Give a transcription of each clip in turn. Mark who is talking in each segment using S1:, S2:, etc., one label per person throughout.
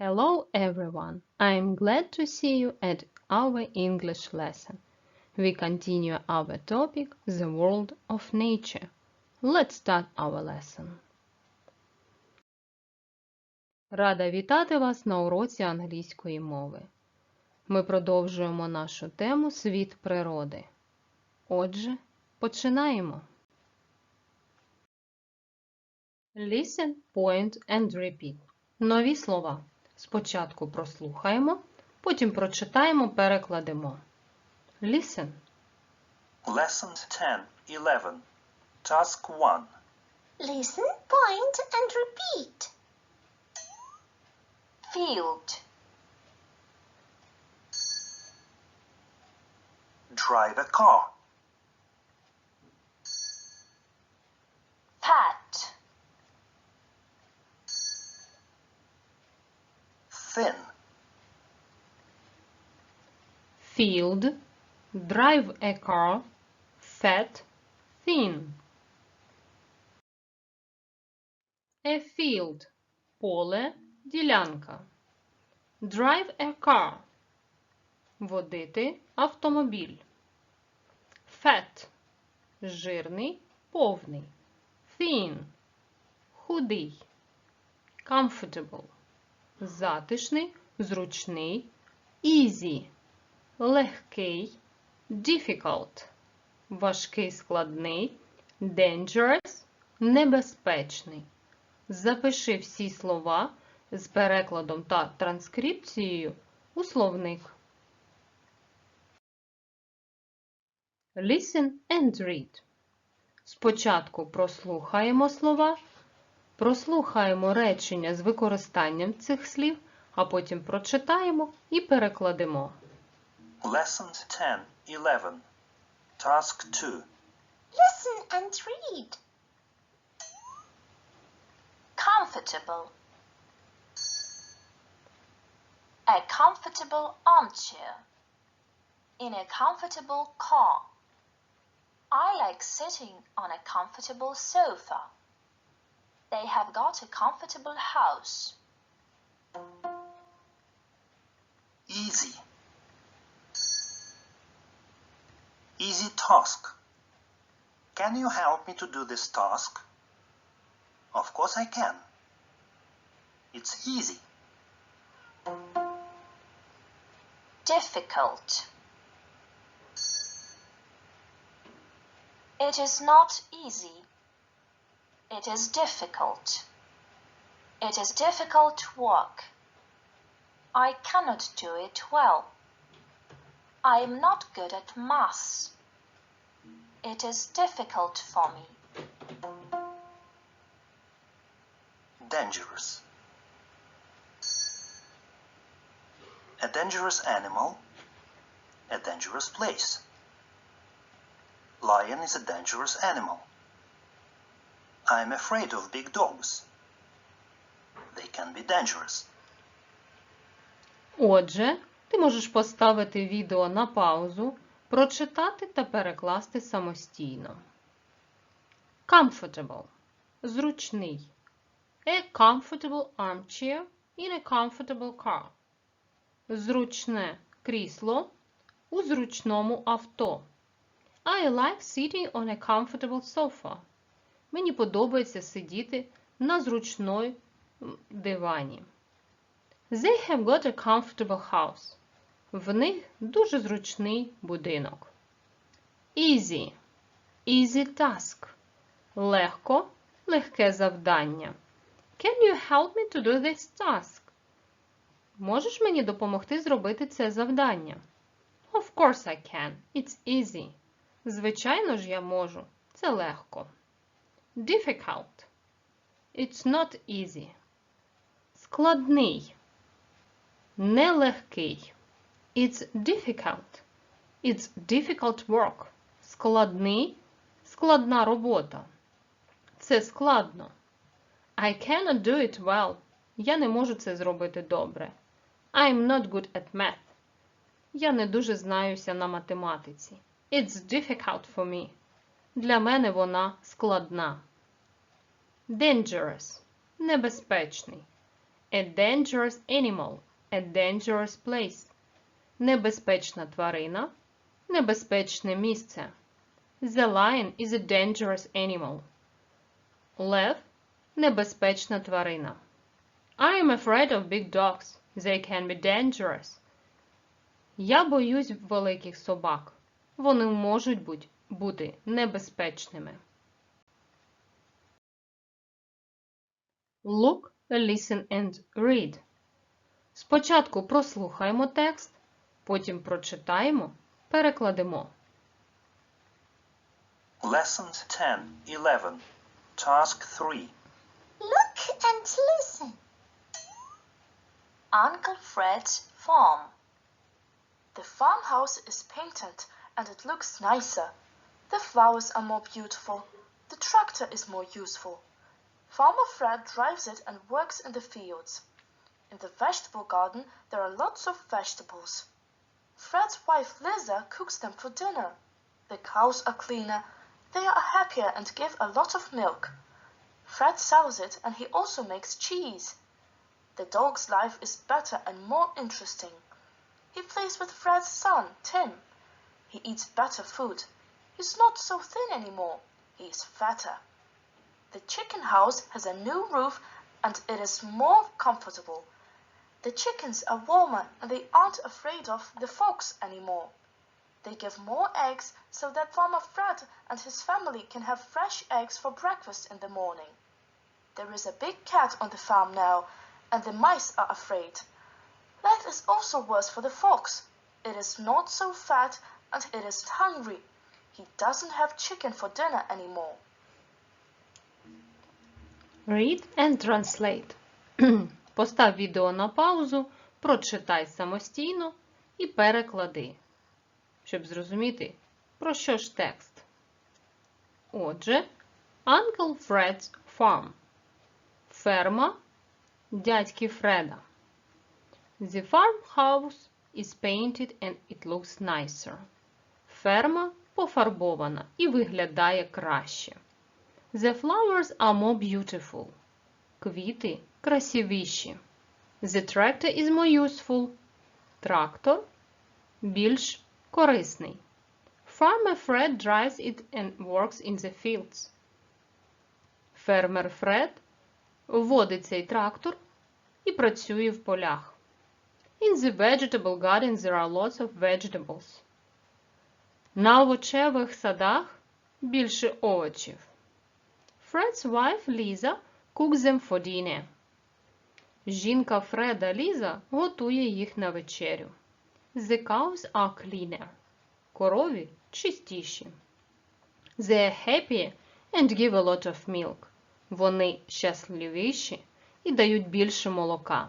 S1: Hello everyone! I am glad to see you at our English lesson. We continue our topic, the world of nature. Let's start our lesson. Рада вітати вас на уроці англійської мови. Ми продовжуємо нашу тему Світ природи. Отже, починаємо. Listen, point and repeat. Нові слова. Спочатку прослухаємо, потім прочитаємо, перекладемо. Listen.
S2: Lesson 10 11. Task 1.
S3: Listen, point, and repeat. Field,
S2: Drive a car.
S3: fat,
S2: Thin.
S1: Field. Drive a car. Fat. Thin. A field. Поле. Ділянка. Drive a car. Водити автомобіль. Fat. Жирний, повний. Thin. Худий. Comfortable. Затишний, зручний. Easy. Легкий. Difficult. Важкий, складний. Dangerous. Небезпечний. Запиши всі слова з перекладом та транскрипцією у словник. Listen and read. Спочатку прослухаємо слова, прослухаємо речення з використанням цих слів, а потім прочитаємо і перекладемо.
S2: Lesson 10 11. Task 2.
S3: listen and read. Comfortable. A comfortable armchair. In a comfortable car. I like sitting on a comfortable sofa. They have got a comfortable house.
S2: Easy. Easy task. Can you help me to do this task? Of course I can. It's easy.
S3: difficult. It is not easy. It is difficult. It is difficult work. I cannot do it well. I am not good at maths. It is difficult for me.
S2: Dangerous. A dangerous animal. A dangerous place. Lion is a dangerous animal. I am afraid of big dogs. They can be dangerous.
S1: Отже, ти можеш поставити відео на паузу, прочитати та перекласти самостійно. Comfortable – зручний. A comfortable armchair in a comfortable car. Зручне крісло у зручному авто. I like sitting on a comfortable sofa. Мені подобається сидіти на зручної дивані. They have got a comfortable house. В них дуже зручний будинок. Easy. Easy task. Легко, легке завдання. Can you help me to do this task? Можеш мені допомогти зробити це завдання? Of course I can. It's easy. Звичайно ж я можу. Це легко. Difficult. It's not easy. Складний. Нелегкий. It's difficult. It's difficult work. Складний. Складна робота. Це складно. I cannot do it well. Я не можу це зробити добре. I'm not good at math. Я не дуже знаюся на математиці. It's difficult for me. Для мене вона складна. Dangerous. Небезпечний. A dangerous animal. A dangerous place. Небезпечна тварина. Небезпечне місце. The lion is a dangerous animal. Лев – небезпечна тварина. I am afraid of big dogs. They can be dangerous. Я боюсь великих собак. Вони можуть бути, небезпечними. Look, listen and read. Спочатку прослухаємо текст, потім прочитаємо, перекладемо.
S2: Lessons 10, 11. Task 3.
S4: Look and listen.
S3: Uncle Fred's farm. The farmhouse is painted and it looks nicer. The flowers are more beautiful. The tractor is more useful. Farmer Fred drives it and works in the fields. In the vegetable garden, there are lots of vegetables. Fred's wife Liza cooks them for dinner. The cows are cleaner. They are happier and give a lot of milk. Fred sells it and he also makes cheese. The dog's life is better and more interesting. He plays with Fred's son, Tim. He eats better food. He's not so thin anymore. He is fatter. The chicken house has a new roof and it is more comfortable. The chickens are warmer and they aren't afraid of the fox anymore. They give more eggs so that Farmer Fred and his family can have fresh eggs for breakfast in the morning. There is a big cat on the farm now, and the mice are afraid. Life is also worse for the fox. It is not so fat and it is hungry. He doesn't have chicken for dinner anymore.
S1: Read and translate. Постав відео на паузу, прочитай самостійно і переклади, щоб зрозуміти, про що ж текст. Отже, Uncle Fred's Farm. Ферма дядьки Фреда. The farmhouse is painted and it looks nicer. Ферма пофарбована і виглядає краще. The flowers are more beautiful. Квіти красивіші. The tractor is more useful. Трактор більш корисний. Farmer Fred drives it and works in the fields. Фермер Фред водить цей трактор і працює в полях. In the vegetable garden there are lots of vegetables. На овочевих садах більше овочів. Fred's wife Lisa cooks them for dinner. Жінка Фреда Ліза готує їх на вечерю. The cows are cleaner. Корові чистіші. They are happier and give a lot of milk. Вони щасливіші і дають більше молока.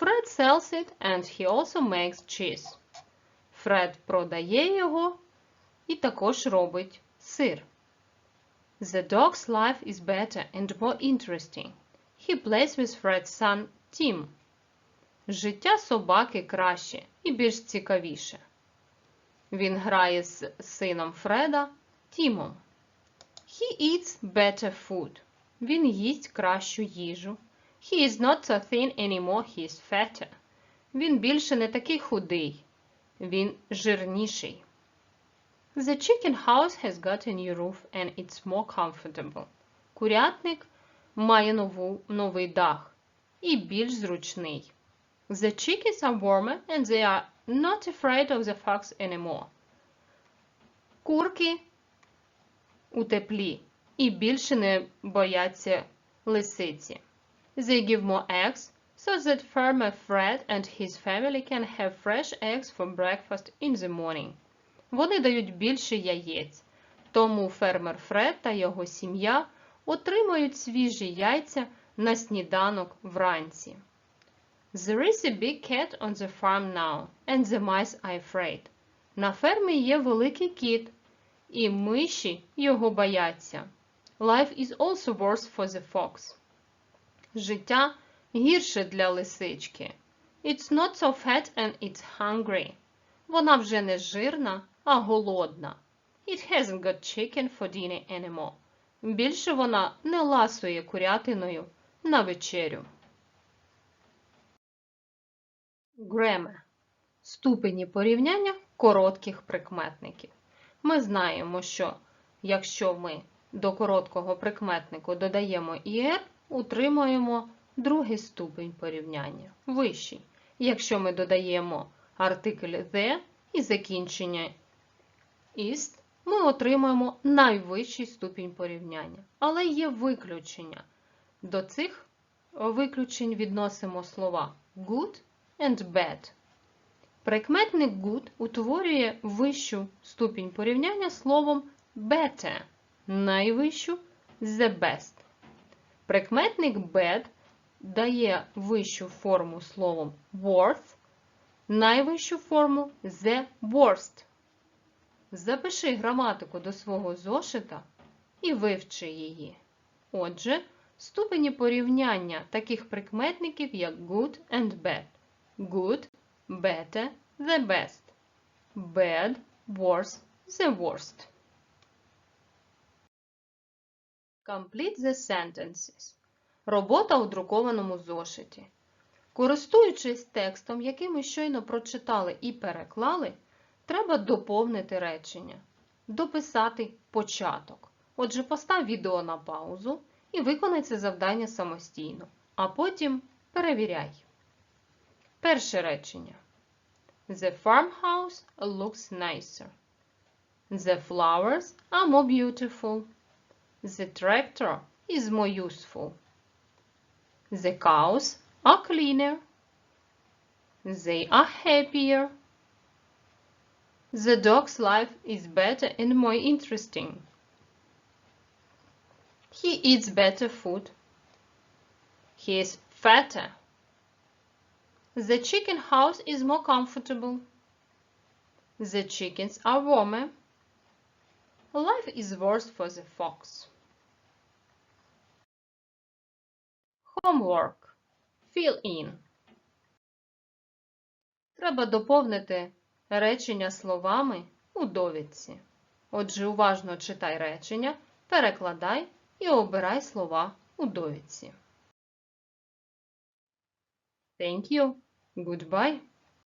S1: Fred sells it and he also makes cheese. Фред продає його і також робить сир. The dog's life is better and more interesting. He plays with Fred's son Tim. Життя собаки краще і більш цікавіше. Він грає з сином Фреда Тімом. He eats better food. Він їсть кращу їжу. He is not so thin anymore, he is fatter. Він більше не такий худий. Він жирніший. The chicken house has got a new roof and it's more comfortable. Курятник має нову, новий дах і більш зручний. The chickens are warmer and they are not afraid of the fox anymore. Курки у теплі і більше не бояться лисиці. They give more eggs so that Farmer Fred and his family can have fresh eggs for breakfast in the morning. Вони дають більше яєць, тому фермер Фред та його сім'я отримують свіжі яйця на сніданок вранці. There is a big cat on the farm now, and the mice are afraid. На фермі є великий кіт, і миші його бояться. Life is also worse for the fox. Життя гірше для лисички. It's not so fat and it's hungry. Вона вже не жирна, а голодна. It hasn't got chicken for dinner anymore. Більше вона не ласує курятиною на вечерю. Grammar – ступені порівняння коротких прикметників. Ми знаємо, що якщо ми до короткого прикметнику додаємо «ir», утримуємо другий ступень порівняння – вищий. Якщо ми додаємо артикль «the» і закінчення «ist», ми отримуємо найвищий ступінь порівняння. Але є виключення. До цих виключень відносимо слова good and bad. Прикметник good утворює вищу ступінь порівняння словом better, найвищу the best. Прикметник bad дає вищу форму словом worth, найвищу форму the worst. Запиши граматику до свого зошита і вивчи її. Отже, ступені порівняння таких прикметників, як good and bad. Good, better, the best. Bad, worse, the worst. Complete the sentences. Робота у друкованому зошиті. Користуючись текстом, який ми щойно прочитали і переклали, треба доповнити речення, дописати початок. Отже, постав відео на паузу і виконай це завдання самостійно, а потім перевіряй. Перше речення. The farmhouse looks nicer. The flowers are more beautiful. The tractor is more useful. The cows are cleaner. They are happier. The dog's life is better and more interesting. He eats better food. He is fatter. The chicken house is more comfortable. The chickens are warmer. Life is worse for the fox. Homework. Fill in. Треба доповнити речення словами у довідці. Отже, уважно читай речення, перекладай і обирай слова у довідці. Thank you. Goodbye.